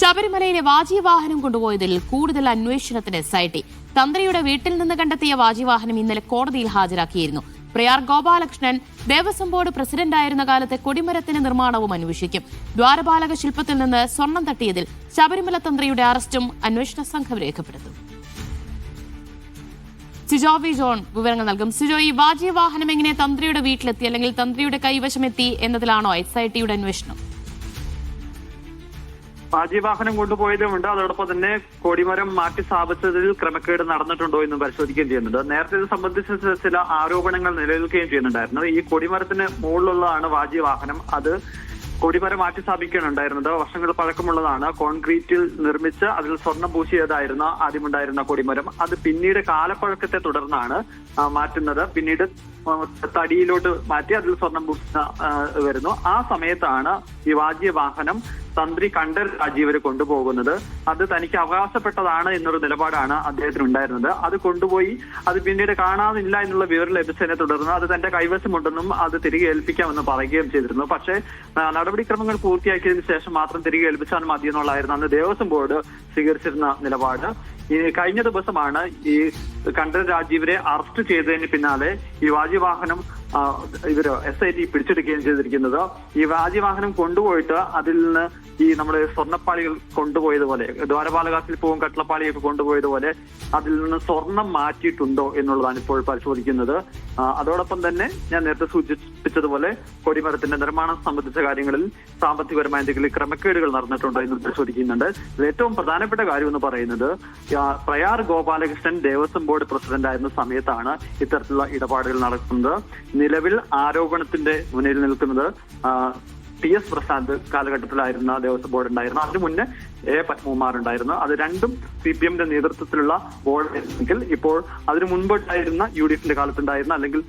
ശബരിമലയിലെ വാഹനം കൊണ്ടുപോയതിൽ കൂടുതൽ അന്വേഷണത്തിന് എസ് തന്ത്രിയുടെ വീട്ടിൽ നിന്ന് കണ്ടെത്തിയ വാഹനം ഇന്നലെ കോടതിയിൽ ഹാജരാക്കിയിരുന്നു. പ്രയാർ ഗോപാലകൃഷ്ണൻ ദേവസ്വം ബോർഡ് പ്രസിഡന്റായിരുന്ന കാലത്തെ കൊടിമരത്തിന്റെ നിർമ്മാണവും അന്വേഷിക്കും. ദ്വാരപാലക ശില്പത്തിൽ നിന്ന് സ്വർണം തട്ടിയതിൽ ശബരിമല തന്ത്രിയുടെ അറസ്റ്റും അന്വേഷണ സംഘം രേഖപ്പെടുത്തും. സിജോ വി ജോൺ വിവരങ്ങൾ നൽകും. സിജോ ഈ വാഹനം എങ്ങനെ തന്ത്രിയുടെ വീട്ടിലെത്തി അല്ലെങ്കിൽ തന്ത്രിയുടെ കൈവശമെത്തി എന്നതിലാണോ എസ് ഐ ടിയുടെ അന്വേഷണം? വാഹനം കൊണ്ടുപോയതുമുണ്ട് അതോടൊപ്പം തന്നെ കൊടിമരം മാറ്റി സ്ഥാപിച്ചതിൽ ക്രമക്കേട് നടന്നിട്ടുണ്ടോ എന്ന് പരിശോധിക്കുകയും ചെയ്യുന്നുണ്ട്. നേരത്തെ ഇത് സംബന്ധിച്ച ചില ആരോപണങ്ങൾ നിലനിൽക്കുകയും ചെയ്യുന്നുണ്ടായിരുന്നു. ഈ കൊടിമരത്തിന് മുകളിലുള്ളതാണ് വാഹനം അത് കൊടിമരം മാറ്റി സ്ഥാപിക്കുകയാണുണ്ടായിരുന്നത് വർഷങ്ങൾ പഴക്കമുള്ളതാണ്. കോൺക്രീറ്റിൽ നിർമ്മിച്ച് അതിൽ സ്വർണം പൂശിയതായിരുന്ന ആദ്യമുണ്ടായിരുന്ന കൊടിമരം. അത് പിന്നീട് കാലപ്പഴക്കത്തെ തുടർന്നാണ് മാറ്റുന്നത്. പിന്നീട് തടിയിലോട്ട് മാറ്റി അതിൽ സ്വർണം പൂശുന്ന വരുന്നു. ആ സമയത്താണ് ഈ വാജ്യ വാഹനം തന്ത്രി കണ്ടൽ രാജീവർ കൊണ്ടുപോകുന്നത്. അത് തനിക്ക് അവകാശപ്പെട്ടതാണ് എന്നൊരു നിലപാടാണ് അദ്ദേഹത്തിന് ഉണ്ടായിരുന്നത് അത് കൊണ്ടുപോയി അത് പിന്നീട് കാണാനില്ല എന്നുള്ള വിവരം ലഭിച്ചതിനെ തുടർന്ന് അത് തന്റെ കൈവശമുണ്ടെന്നും അത് തിരികെ ഏൽപ്പിക്കാമെന്ന് പറയുകയും ചെയ്തിരുന്നു. പക്ഷേ നടപടിക്രമങ്ങൾ പൂർത്തിയാക്കിയതിന് ശേഷം മാത്രം തിരികെ ഏൽപ്പിച്ചാൽ മതി എന്നുള്ളതായിരുന്നു അന്ന് ദേവസ്വം ബോർഡ് സ്വീകരിച്ചിരുന്ന നിലപാട്. കഴിഞ്ഞ ദിവസമാണ് ഈ കണ്ടൽ രാജീവരെ അറസ്റ്റ് ചെയ്തതിന് പിന്നാലെ ഈ വാഹനം ഇവർ എസ് ഐ ടി പിടിച്ചെടുക്കുകയും ചെയ്തിരിക്കുന്നത്. ഈ വാഹനം കൊണ്ടുപോയിട്ട് അതിൽ നിന്ന് ഈ നമ്മുടെ സ്വർണപ്പാളികൾ കൊണ്ടുപോയതുപോലെ ദ്വാരപാലകാസിൽ പോകും കട്ടളപ്പാളിയൊക്കെ കൊണ്ടുപോയതുപോലെ അതിൽ നിന്ന് സ്വർണം മാറ്റിയിട്ടുണ്ടോ എന്നുള്ളതാണ് ഇപ്പോൾ പരിശോധിക്കുന്നത്. അതോടൊപ്പം തന്നെ ഞാൻ നേരത്തെ സൂചിപ്പിച്ചതുപോലെ കൊടിമരത്തിന്റെ നിർമ്മാണം സംബന്ധിച്ച കാര്യങ്ങളിൽ സാമ്പത്തികപരമായ എന്തെങ്കിലും ക്രമക്കേടുകൾ നടന്നിട്ടുണ്ടോ എന്ന് പരിശോധിക്കുന്നുണ്ട്. ഏറ്റവും പ്രധാനപ്പെട്ട കാര്യം എന്ന് പറയുന്നത് പ്രയാർ ഗോപാലകൃഷ്ണൻ ദേവസ്വം ബോർഡ് പ്രസിഡന്റ് ആയിരുന്ന സമയത്താണ് ഇത്തരത്തിലുള്ള ഇടപാടുകൾ നടക്കുന്നത്. നിലവിൽ ആരോപണത്തിന്റെ മുന്നിൽ നിൽക്കുന്നത് ടി എസ് പ്രസാദ് കാലഘട്ടത്തിലായിരുന്ന ദേവസ്വം ബോർഡ് ഉണ്ടായിരുന്നു. അതിനു മുന്നേ എ പത്മകുമാർ ഉണ്ടായിരുന്നു. അത് രണ്ടും സി പി എമ്മിന്റെ നേതൃത്വത്തിലുള്ള ബോർഡ് ആയിരുന്നെങ്കിൽ ഇപ്പോൾ അതിനു മുൻപുണ്ടായിരുന്ന യു ഡി എഫിന്റെ കാലത്തുണ്ടായിരുന്ന അല്ലെങ്കിൽ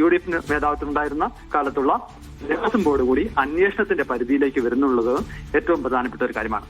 യു ഡി എഫിന് മേധാവിത്വമുണ്ടായിരുന്ന കാലത്തുള്ള ദേവസ്വം ബോർഡ് കൂടി അന്വേഷണത്തിന്റെ പരിധിയിലേക്ക് വരുന്നുള്ളത് ഏറ്റവും പ്രധാനപ്പെട്ട ഒരു കാര്യമാണ്.